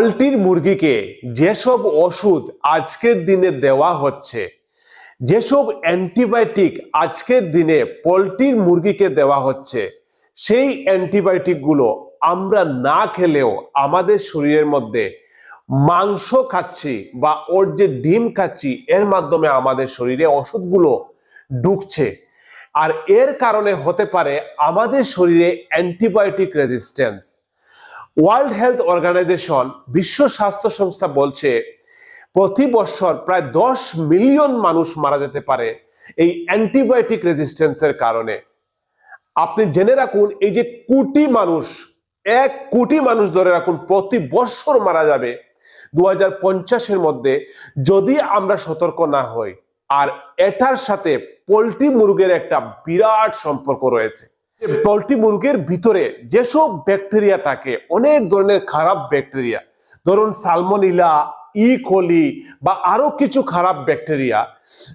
পোলট্রির মুরগিকে যেসব ওষুধ আজকের দিনে দেওয়া হচ্ছে, যেসব অ্যান্টিবায়োটিক আজকের দিনে পোলট্রির মুরগিকে দেওয়া হচ্ছে, সেই অ্যান্টিবায়োটিকগুলো আমরা না খেলেও আমাদের শরীরের মধ্যে মাংস খাচ্ছি বা ওর যে ডিম খাচ্ছি, এর মাধ্যমে আমাদের শরীরে ওষুধগুলো ঢুকছে। আর এর কারণে হতে পারে আমাদের শরীরে antibiotic resistance. World health organisation, বিশ্ব স্বাস্থ্য সংস্থা বলছে, প্রতি বছর প্রায় দশ মিলিয়ন মানুষ মারা যেতে পারে এই অ্যান্টিবায়োটিক রেজিস্ট্যান্সের কারণে। আপনি জেনে রাখুন, এই যে কোটি মানুষ, এক কোটি মানুষ ধরে রাখুন প্রতি বছর মারা যাবে দু হাজার মধ্যে যদি আমরা সতর্ক না হই। আর এটার সাথে পোলট্রি মুরগের একটা বিরাট সম্পর্ক রয়েছে। পোলট্রি মুরগের ভিতরে যেসব ব্যাকটেরিয়া থাকে, অনেক ধরনের খারাপ ব্যাকটেরিয়া, ধরুন সালমোনিলা, ই. বা আরও কিছু খারাপ ব্যাকটেরিয়া,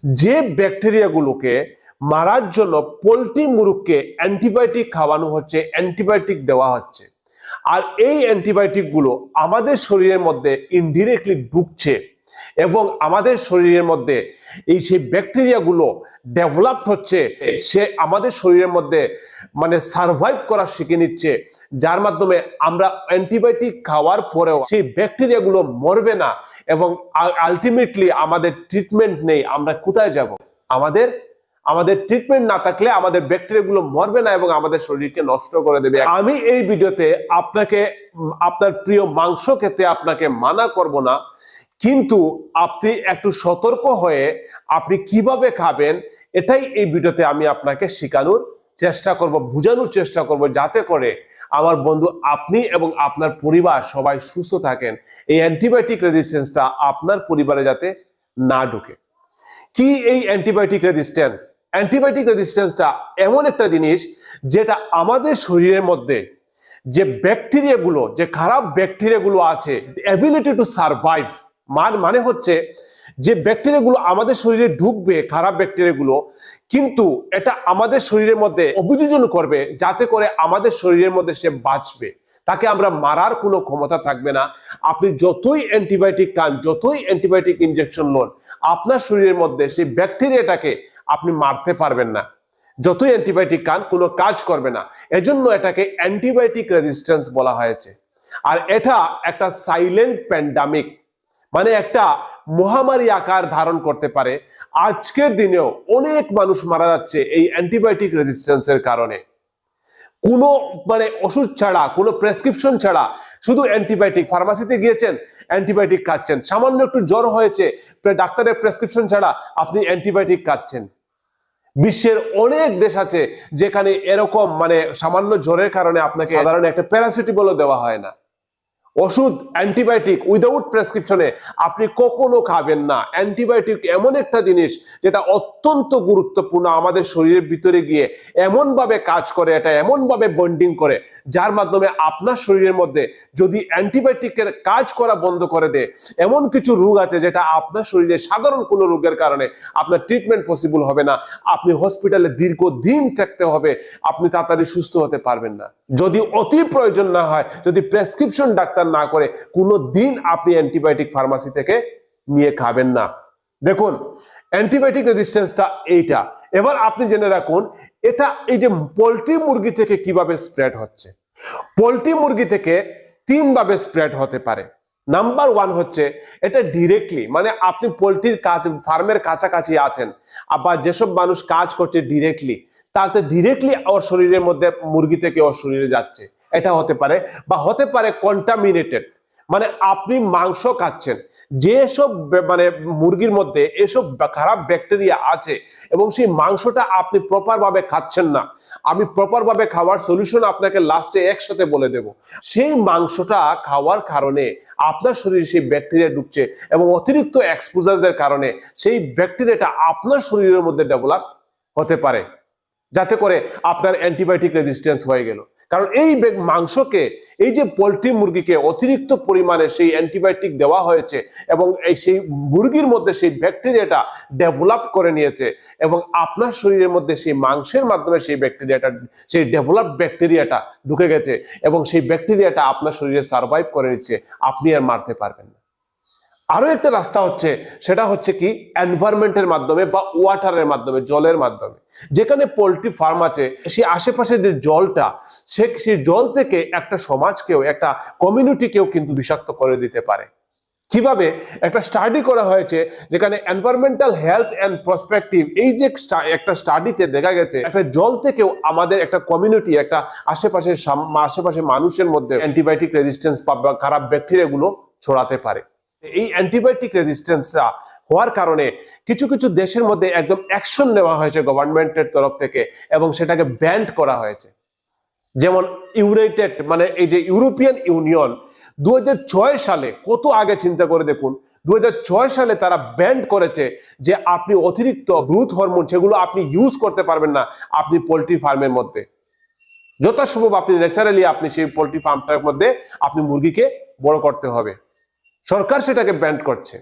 যে ব্যাকটেরিয়াগুলোকে মারার জন্য পোলট্রি মুরগকে অ্যান্টিবায়োটিক খাওয়ানো হচ্ছে, অ্যান্টিবায়োটিক দেওয়া হচ্ছে। আর এই অ্যান্টিবায়োটিকগুলো আমাদের শরীরের মধ্যে ইনডিরেক্টলি ঢুকছে। এবং আমাদের শরীরের মধ্যে এই সেই ব্যাকটেরিয়াগুলো ডেভেলপ হচ্ছে সে আমাদের শরীরের মধ্যে মানে সার্ভাইভ করা শিখে নিচ্ছে যার মাধ্যমে আমরা অ্যান্টিবায়োটিক খাওয়ার পরেও সেই ব্যাকটেরিয়াগুলো মরবে না এবং আলটিমেটলি আমাদের ট্রিটমেন্ট নেই আমরা কোথায় যাব? আমাদের আমাদের ট্রিটমেন্ট না থাকলে আমাদের ব্যাকটেরিয়াগুলো মরবে না এবং আমাদের শরীরকে নষ্ট করে দেবে। আমি এই ভিডিওতে আপনাকে আপনার প্রিয় মাংস খেতে আপনাকে মানা করব না কিন্তু আপনি একটু সতর্ক হয়ে আপনি কীভাবে খাবেন, এটাই এই ভিডিওতে আমি আপনাকে শেখানোর চেষ্টা করব, বোঝানোর চেষ্টা করব, যাতে করে আমার বন্ধু আপনি এবং আপনার পরিবার সবাই সুস্থ থাকেন। এই অ্যান্টিবায়োটিক রেজিস্ট্যান্সটা আপনার পরিবারে যাতে না ঢুকে। কি এই অ্যান্টিবায়োটিক রেজিস্ট্যান্স? অ্যান্টিবায়োটিক রেজিস্ট্যান্সটা এমন একটা জিনিস যেটা আমাদের শরীরের মধ্যে যে ব্যাকটেরিয়াগুলো, যে খারাপ ব্যাকটেরিয়াগুলো আছে অ্যাবিলিটি টু সার্ভাইভ মান মানে হচ্ছে যে ব্যাকটেরিয়াগুলো আমাদের শরীরে ঢুকবে, খারাপ ব্যাকটেরিয়াগুলো, কিন্তু এটা আমাদের শরীরের মধ্যে অভিযোজন করবে, যাতে করে আমাদের শরীরের মধ্যে সে বাঁচবে। তাকে আমরা মারার কোনো ক্ষমতা থাকবে না। আপনি যতই অ্যান্টিবায়োটিক খান, যতই অ্যান্টিবায়োটিক ইনজেকশন লোন আপনার শরীরের মধ্যে সেই ব্যাকটেরিয়াটাকে আপনি মারতে পারবেন না। যতই অ্যান্টিবায়োটিক খান, কোনো কাজ করবে না। এজন্য এটাকে অ্যান্টিবায়োটিক রেজিস্ট্যান্স বলা হয়েছে। আর এটা একটা সাইলেন্ট প্যান্ডামিক মানে একটা মহামারী আকার ধারণ করতে পারে। আজকের দিনেও অনেক মানুষ মারা যাচ্ছে এই অ্যান্টিবায়োটিক রেজিস্ট্যান্সের কারণে। কোনো মানে ওষুধ ছাড়া কোনো প্রেসক্রিপশন ছাড়া শুধু অ্যান্টিবায়োটিক। ফার্মাসিতে গিয়েছেন অ্যান্টিবায়োটিক খাচ্ছেন। সামান্য একটু জ্বর হয়েছে ডাক্তারের প্রেসক্রিপশন ছাড়া আপনি অ্যান্টিবায়োটিক খাচ্ছেন। বিশ্বের অনেক দেশ আছে যেখানে এরকম মানে সামান্য জ্বরের কারণে আপনাকে সাধারণ একটা প্যারাসিটামলও দেওয়া হয় না। ওষুধ, অ্যান্টিবায়োটিক উইদাউট প্রেসক্রিপশনে আপনি কখনো খাবেন না। অ্যান্টিবায়োটিক এমন একটা জিনিস যেটা অত্যন্ত গুরুত্বপূর্ণ আমাদের শরীরের ভিতরে গিয়ে এমনভাবে কাজ করে, এটা এমনভাবে বন্ডিং করে, যার মাধ্যমে আপনার শরীরের মধ্যে যদি অ্যান্টিবায়োটিকের কাজ করা বন্ধ করে দেয়, এমন কিছু রোগ আছে যেটা আপনার শরীরে সাধারণ কোনো রোগের কারণে আপনার ট্রিটমেন্ট পসিবল হবে না। আপনি হসপিটালে দীর্ঘদিন থাকতে হবে, আপনি তাড়াতাড়ি সুস্থ হতে পারবেন না। যদি অতি প্রয়োজন না হয়, যদি প্রেসক্রিপশন ডাক্তার না করে কোনো দিন আপনি অ্যান্টিবায়োটিক ফার্মাসি থেকে নিয়ে খাবেন না। দেখুন অ্যান্টিবায়োটিক রেজিস্ট্যান্সটা এইটা। এবার আপনি জেনে রাখুন, এটা এই যে পোলট্রি মুরগি থেকে কীভাবে স্প্রেড হচ্ছে? পোলট্রি মুরগি থেকে তিন ভাবে স্প্রেড হতে পারে। নাম্বার ওয়ান হচ্ছে, এটা ডিরেক্টলি মানে আপনি পোলট্রির কাজ ফার্মের কাছাকাছি আছেন, আবার যেসব মানুষ কাজ করছে ডিরেক্টলি তাতে ডিরেক্টলি ওর শরীরের মধ্যে মুরগি থেকে ওর শরীরে যাচ্ছে। এটা হতে পারে বা হতে পারে কন্টামিনেটেড মানে আপনি মাংস খাচ্ছেন। যেসব মানে মুরগির মধ্যে এসব খারাপ ব্যাকটেরিয়া আছে এবং সেই মাংসটা আপনি প্রপার ভাবে খাচ্ছেন না, আমি প্রপার ভাবে খাওয়ার সলিউশন আপনাকে লাস্টে একসাথে বলে দেব। সেই মাংসটা খাওয়ার কারণে আপনার শরীরে সেই ব্যাকটেরিয়া ঢুকছে এবং অতিরিক্ত এক্সপোজারের কারণে সেই ব্যাকটেরিয়াটা আপনার শরীরের মধ্যে ডেভেলপ হতে পারে। যাতে করে আপনার অ্যান্টিবায়োটিক রেজিস্ট্যান্স হয়ে গেল। কারণ এই মাংসকে, এই যে পোলট্রি মুরগিকে অতিরিক্ত পরিমাণে সেই অ্যান্টিবায়োটিক দেওয়া হয়েছে এবং এই সেই মুরগির মধ্যে সেই ব্যাকটেরিয়াটা ডেভেলপ করে নিয়েছে এবং আপনার শরীরের মধ্যে সেই মাংসের মাধ্যমে সেই ব্যাকটেরিয়াটা সেই ডেভেলপ ব্যাকটেরিয়াটা ঢুকে গেছে এবং সেই ব্যাকটেরিয়াটা আপনার শরীরে সার্ভাইভ করে নিচ্ছে, আপনি আর মারতে পারবেন না। আরও একটা রাস্তা হচ্ছে, সেটা হচ্ছে কি এনভায়রনমেন্টের মাধ্যমে বা ওয়াটারের মাধ্যমে, জলের মাধ্যমে। যেখানে পোলট্রি ফার্ম আছে সেই আশেপাশে যে জলটা, সে সেই জল থেকে একটা সমাজকেও, একটা কমিউনিটিকেও কিন্তু বিষাক্ত করে দিতে পারে। কীভাবে? একটা স্টাডি করা হয়েছে, যেখানে এনভায়রনমেন্টাল হেলথ অ্যান্ড প্রসপেক্টিভ এই যে একটা স্টাডিতে দেখা গেছে, একটা জল থেকেও আমাদের একটা কমিউনিটি একটা আশেপাশে সাম- আশেপাশে মানুষের মধ্যে অ্যান্টিবায়োটিক রেজিস্ট্যান্স বা খারাপ ব্যাকটেরিয়াগুলো ছড়াতে পারে। এই অ্যান্টিবায়োটিক রেজিস্ট্যান্সটা হওয়ার কারণে কিছু কিছু দেশের মধ্যে একদম অ্যাকশন নেওয়া হয়েছে গভর্নমেন্টের তরফ থেকে এবং সেটাকে ব্যান্ড করা হয়েছে। যেমন ইউনাইটেড মানে এই যে ইউরোপিয়ান ইউনিয়ন দু হাজার ছয় সালে, কত আগে চিন্তা করে দেখুন দু সালে তারা ব্যান্ড করেছে যে আপনি অতিরিক্ত গ্রোথ হরমোন সেগুলো আপনি ইউজ করতে পারবেন না, আপনি পোলট্রি ফার্মের মধ্যে। যথাসম্ভব আপনি ন্যাচারালি আপনি সেই পোলট্রি ফার্মটার মধ্যে আপনি মুরগিকে বড় করতে হবে। সরকার সেটাকে ব্যান্ড করছে।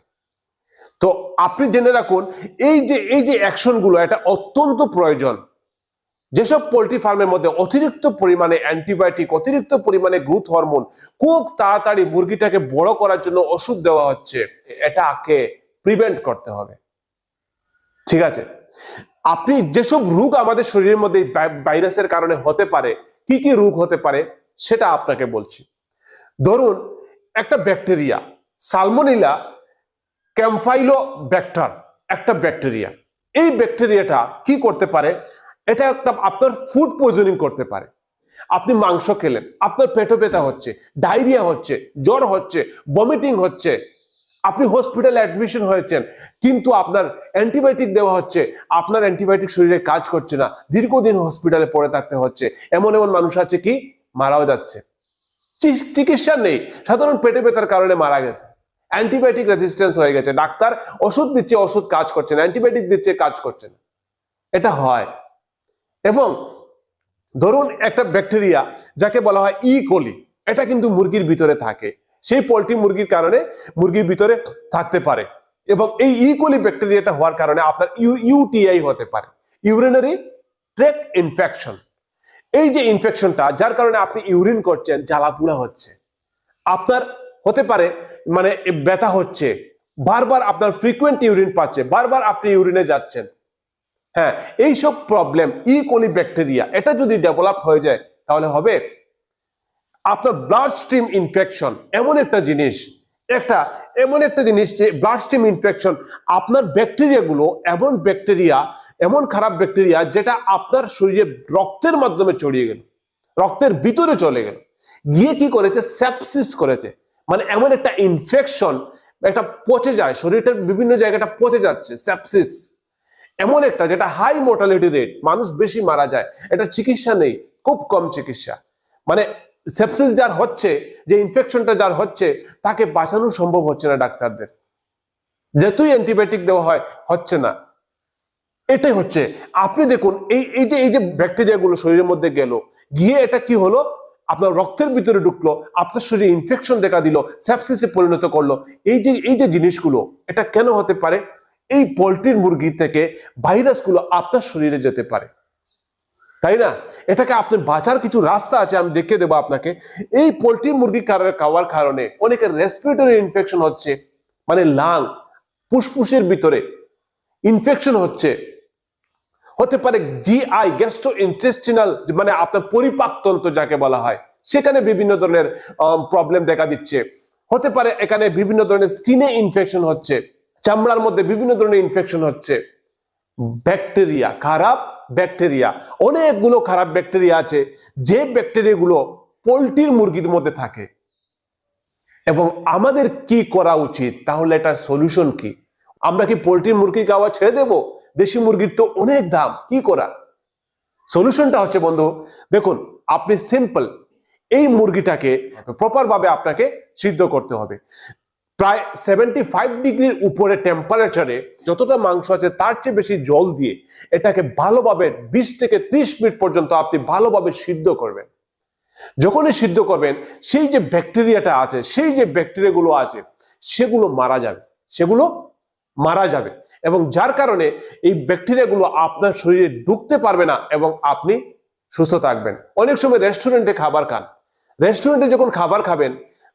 তো আপনি জেনে রাখুন, এই যে এই যে অ্যাকশনগুলো এটা অত্যন্ত প্রয়োজন। যেসব পোলট্রি ফার্মের মধ্যে অতিরিক্ত পরিমাণে অ্যান্টিবায়োটিক অতিরিক্ত পরিমাণে গ্রোথ হরমোন খুব তাড়াতাড়ি মুরগিটাকে বড় করার জন্য ওষুধ দেওয়া হচ্ছে এটাকে প্রিভেন্ট করতে হবে। ঠিক আছে? আপনি যেসব রোগ আমাদের শরীরের মধ্যে ভাইরাসের কারণে হতে পারে, কি কি রোগ হতে পারে, সেটা আপনাকে বলছি। ধরুন, একটা ব্যাকটেরিয়া সালমোনিলা ক্যাম্পাইলো ব্যাক্টার একটা ব্যাকটেরিয়া এই ব্যাকটেরিয়াটা কি করতে পারে? এটা একটা আপনার ফুড পয়জনিং করতে পারে। আপনি মাংস খেলেন, আপনার পেটো ব্যথা হচ্ছে ডায়রিয়া হচ্ছে, জ্বর হচ্ছে বমিটিং হচ্ছে, আপনি হসপিটালে অ্যাডমিশন হয়েছেন, কিন্তু আপনার অ্যান্টিবায়োটিক দেওয়া হচ্ছে, আপনার অ্যান্টিবায়োটিক শরীরে কাজ করছে না, দীর্ঘদিন হসপিটালে পড়ে থাকতে হচ্ছে, এমন এমন মানুষ আছে কি? মারাও যাচ্ছে। চিকিৎসা নেই, সাধারণ পেটে ব্যথার কারণে মারা গেছে। অ্যান্টিবায়োটিক রেজিস্ট্যান্স হয়ে গেছে। ডাক্তার ওষুধ দিচ্ছে, ওষুধ কাজ করছে না। অ্যান্টিবায়োটিক দিচ্ছে, কাজ করছে না। এটা হয়। এবং ধরুন একটা ব্যাকটেরিয়া যাকে বলা হয় ই কোলি এটা কিন্তু মুরগির ভিতরে থাকে। সেই পোলট্রি মুরগির কারণে মুরগির ভিতরে থাকতে পারে। এবং এই ই কোলি ব্যাকটেরিয়াটা হওয়ার কারণে আপনার ইউটিআই হতে পারে। ইউরিনারি ট্রেক ইনফেকশন এই যে ইনফেকশনটা যার কারণে আপনি ইউরিন করছেন, জ্বালাপুড়া হচ্ছে। আপনার হতে পারে মানে ব্যথা হচ্ছে, বারবার আপনার ফ্রিকুয়েন্ট ইউরিন পাচ্ছে, বারবার আপনি ইউরিনে যাচ্ছেন। হ্যাঁ এইসব প্রবলেম ই ব্যাকটেরিয়া এটা যদি ডেভেলপ হয়ে যায়, তাহলে হবে আপনার ব্লাড স্ট্রিম ইনফেকশন এমন একটা জিনিস, একটা এমন একটা জিনিস যে ব্লাড স্ট্রিম ইনফেকশন আপনার ব্যাকটেরিয়াগুলো এমন ব্যাকটেরিয়া এমন খারাপ ব্যাকটেরিয়া যেটা আপনার শরীরে রক্তের মাধ্যমে ছড়িয়ে গেল, রক্তের ভিতরে চলে গেল। গিয়ে কি করেছে? সেপসিস করেছে। মানে এমন একটা ইনফেকশন একটা পচে যায়, শরীরটার বিভিন্ন জায়গাটা পচে যাচ্ছে সেপসিস এমন একটা যেটা হাই মোর্টালিটি রেট মানুষ বেশি মারা যায়, এটা চিকিৎসা নেই, খুব কম চিকিৎসা। মানে সেপসিস যার হচ্ছে, যে ইনফেকশনটা যার হচ্ছে, তাকে বাঁচানো সম্ভব হচ্ছে না ডাক্তারদের। যেহেতুই অ্যান্টিবায়োটিক দেওয়া হয়, হচ্ছে না। এটাই হচ্ছে। আপনি দেখুন, এই এই যে এই যে ব্যাকটেরিয়াগুলো শরীরের মধ্যে গেল, গিয়ে এটা কি হলো? আপনার রক্তের ভিতরে ঢুকলো, আপনার শরীরে ইনফেকশন দেখা দিল সেপসিসে পরিণত করল। এই যে এই যে জিনিসগুলো, এটা কেন হতে পারে? এই পোলট্রির মুরগি থেকে ভাইরাসগুলো আপনার শরীরে যেতে পারে। তাই না? এটাকে আপনার বাঁচার কিছু রাস্তা আছে, আমি দেখিয়ে দেবো আপনাকে। এই পোলট্রি মুরগি খাওয়ার কারণে অনেকের রেসপিরেটরি ইনফেকশন হচ্ছে মানে লাং ফুসফুসের ভিতরে। ইনফেকশন হচ্ছে হতে পারে জিআই গ্যাস্ট্রো ইন্টেস্টিনাল মানে আপনার পরিপাকতন্ত্র যাকে বলা হয়, সেখানে বিভিন্ন ধরনের প্রবলেম দেখা দিচ্ছে। হতে পারে এখানে বিভিন্ন ধরনের স্কিনে ইনফেকশন হচ্ছে, চামড়ার মধ্যে বিভিন্ন ধরনের ইনফেকশন হচ্ছে। ব্যাকটেরিয়া খারাপ ব্যাকটেরিয়া অনেকগুলো খারাপ ব্যাকটেরিয়া আছে, যে ব্যাকটেরিয়াগুলো পোলট্রির মুরগির মধ্যে থাকে। এবং আমাদের কি করা উচিত? তাহলে এটার সলিউশন কি? আমরা কি পোলট্রি মুরগি খাওয়া ছেড়ে দেব? দেশি মুরগির তো অনেক দাম, কি করা সলিউশনটা হচ্ছে বন্ধু, দেখুন, আপনি সিম্পল এই মুরগিটাকে প্রপার ভাবে আপনাকে সিদ্ধ করতে হবে। প্রায় সেভেন্টি ফাইভ ডিগ্রির উপরে টেম্পারেচারে যতটা মাংস আছে তার চেয়ে বেশি জল দিয়ে এটাকে ভালোভাবে বিশ থেকে ত্রিশ মিনিট পর্যন্ত আপনি ভালোভাবে সিদ্ধ করবেন। যখনই সিদ্ধ করবেন, সেই যে ব্যাকটেরিয়াটা আছে, সেই যে ব্যাকটেরিয়াগুলো আছে, সেগুলো মারা যাবে, সেগুলো মারা যাবে। এবং যার কারণে এই ব্যাকটেরিয়াগুলো আপনার শরীরে ঢুকতে পারবে না এবং আপনি সুস্থ থাকবেন। অনেক সময় রেস্টুরেন্টে খাবার খান। রেস্টুরেন্টে যখন খাবার খাবেন,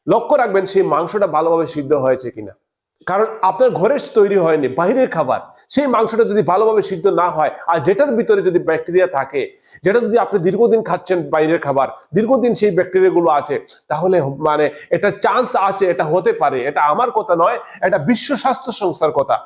লক্ষ্য রাখবেন সেই মাংসটা ভালোভাবে সিদ্ধ হয়েছে কিনা। কারণ আপনার ঘরে তৈরি হয়নি, বাইরের খাবার। সেই মাংসটা যদি ভালোভাবে সিদ্ধ না হয়, আর যেটার ভিতরে যদি ব্যাকটেরিয়া থাকে, যেটা যদি আপনি দীর্ঘদিন খাচ্ছেন বাইরের খাবার, দীর্ঘদিন সেই ব্যাকটেরিয়াগুলো আছে, তাহলে মানে এটা চান্স আছে, এটা হতে পারে। এটা আমার কথা নয়, এটা বিশ্ব স্বাস্থ্য সংস্থার কথা।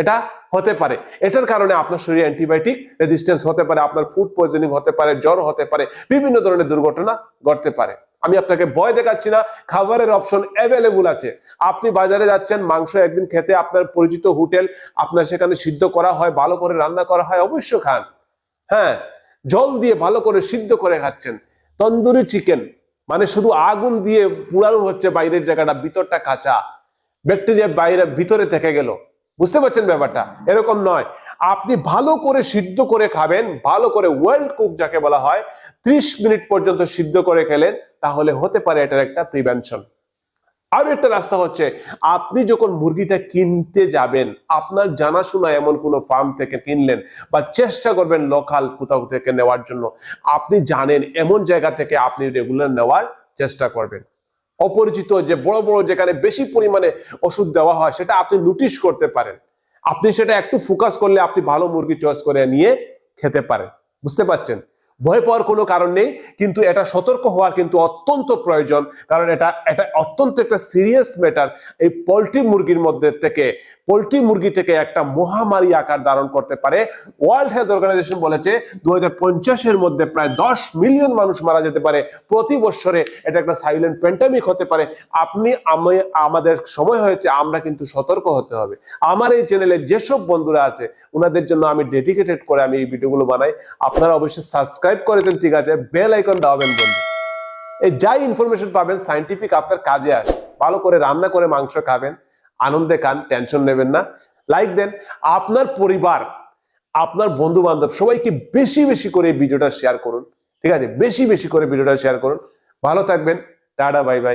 এটা হতে পারে। এটার কারণে আপনার শরীরে অ্যান্টিবায়োটিক রেজিস্ট্যান্স হতে পারে, আপনার ফুড পয়জনিং হতে পারে, জ্বর হতে পারে, বিভিন্ন ধরনের দুর্ঘটনা ঘটতে পারে। আমি আপনাকে ভয় দেখাচ্ছি না, খাবারের অপশন অ্যাভেলেবল আছে। আপনি বাজারে যাচ্ছেন, মাংস একদিন খেতে আপনার পরিচিত হোটেল আপনার সেখানে সিদ্ধ করা হয়, ভালো করে রান্না করা হয়, অবশ্য খান। হ্যাঁ জল দিয়ে ভালো করে সিদ্ধ করে খাচ্ছেন। তন্দুরি চিকেন মানে শুধু আগুন দিয়ে পুরানো হচ্ছে বাইরের জায়গাটা, ভিতরটা কাঁচা। ব্যাকটেরিয়া বাইরে, ভিতরে থেকে গেল। বুঝতে পারছেন ব্যাপারটা? এরকম নয়। আপনি ভালো করে সিদ্ধ করে খাবেন, ভালো করে ওয়েল্ড কুক যাকে বলা হয়, ত্রিশ মিনিট পর্যন্ত সিদ্ধ করে খেলেন, তাহলে হতে পারে এটার একটা প্রিভেনশন আরও একটা রাস্তা হচ্ছে, আপনি যখন মুরগিটা কিনতে যাবেন, আপনার জানাশোনা এমন কোনো ফার্ম থেকে কিনলেন বা চেষ্টা করবেন লোকাল কোথাও থেকে নেওয়ার জন্য, আপনি জানেন এমন জায়গা থেকে আপনি রেগুলার নেওয়ার চেষ্টা করবেন। অপরিচিত যে বড় বড় যেখানে বেশি পরিমাণে ওষুধ দেওয়া হয়, সেটা আপনি নোটিশ করতে পারেন। আপনি সেটা একটু ফোকাস করলে আপনি ভালো মুরগি চয়েস করে নিয়ে খেতে পারেন। বুঝতে পারছেন? ভয় পাওয়ার কোনো কারণ নেই, কিন্তু এটা সতর্ক হওয়ার কিন্তু অত্যন্ত প্রয়োজন, কারণ এটা এটা অত্যন্ত একটা সিরিয়াস ম্যাটার এই পোলট্রি মুরগির মধ্যে থেকে, পোলট্রি মুরগি থেকে একটা মহামারী আকার ধারণ করতে পারে। ওয়ার্ল্ড হেলথ অর্গানাইজেশন বলেছে দু পঞ্চাশের মধ্যে প্রায় দশ মিলিয়ন মানুষ মারা যেতে পারে প্রতি বছরে। এটা একটা সাইলেন্ট প্যান্ডামিক হতে পারে। আপনি, আমি, আমাদের সময় হয়েছে, আমরা কিন্তু সতর্ক হতে হবে। আমার এই চ্যানেলে যেসব বন্ধুরা আছে, ওনাদের জন্য আমি ডেডিকেটেড করে আমি এই ভিডিওগুলো বানাই। আপনারা অবশ্যই সাবস্ক্রাইব করেছেন ঠিক আছে? বেল আইকন দাওয়াবেন বন্ধু। এই যাই ইনফরমেশন পাবেন সাইন্টিফিক আপনার কাজে আসে। ভালো করে রান্না করে মাংস খাবেন, আনন্দে খান টেনশন নেবেন না। লাইক দেন, আপনার পরিবার, আপনার বন্ধু বান্ধব সবাইকে বেশি বেশি করে ভিডিওটা শেয়ার করুন, ঠিক আছে? বেশি বেশি করে ভিডিওটা শেয়ার করুন। ভালো থাকবেন, টাটা বাই বাই